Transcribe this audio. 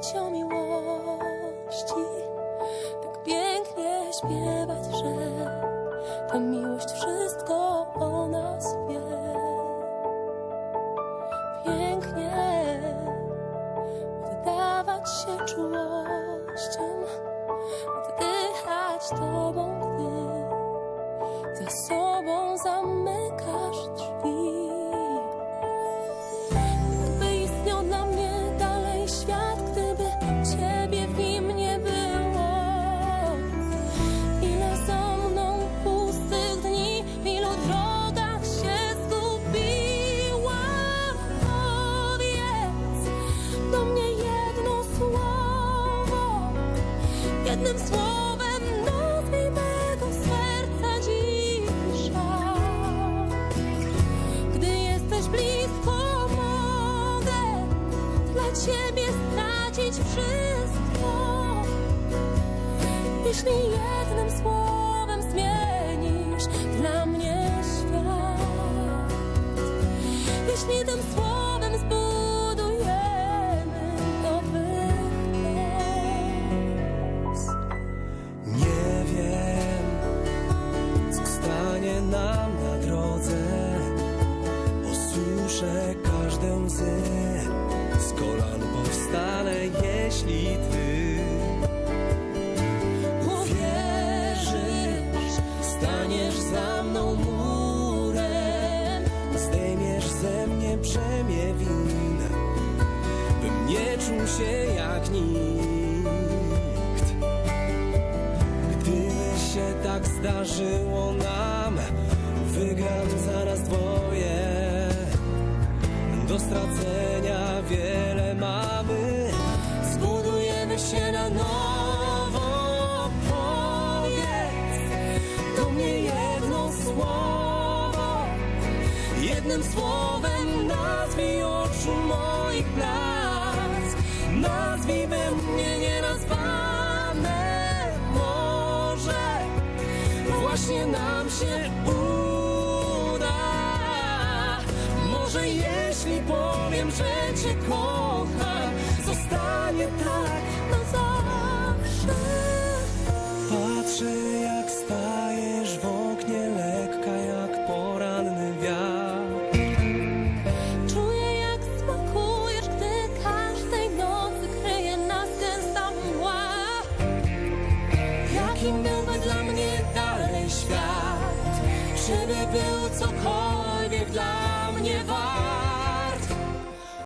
mówić o miłości, tak pięknie śpiewać, że ta miłość wszystko o nas wie. Pięknie oddawać się czułościom, oddychać tobą, jednym słowem nazwij mego serca cisza. Gdy jesteś blisko, mogę dla ciebie stracić wszystko. Jeśli jednym słowem zmienisz dla mnie świat, jeśli tym słowem Osuszę każde łzy, z kolan powstanę, jeśli ty uwierzysz. Staniesz za mną murem, zdejmiesz ze mnie brzemię bym nie czuł się jak nikt. Gdyby się tak zdarzyło nam, wygram zaraz dwoje. Stracenia wiele mamy, zbudujemy się na nowo. Powiedz do mnie jedno słowo, jednym słowem nazwij oczu moich blask. Nazwij mnie nienazwane może właśnie nam się uda. Może jeśli powiem, że cię kocham, zostanie tak na zawsze. Patrzę jak stajesz w oknie, lekka jak poranny wiatr. Czuję jak smakujesz, gdy każdej nocy kryje nas gęsta mgła. Jakim byłby dla mnie dalej świat? Czy by był cokolwiek dla mnie wart?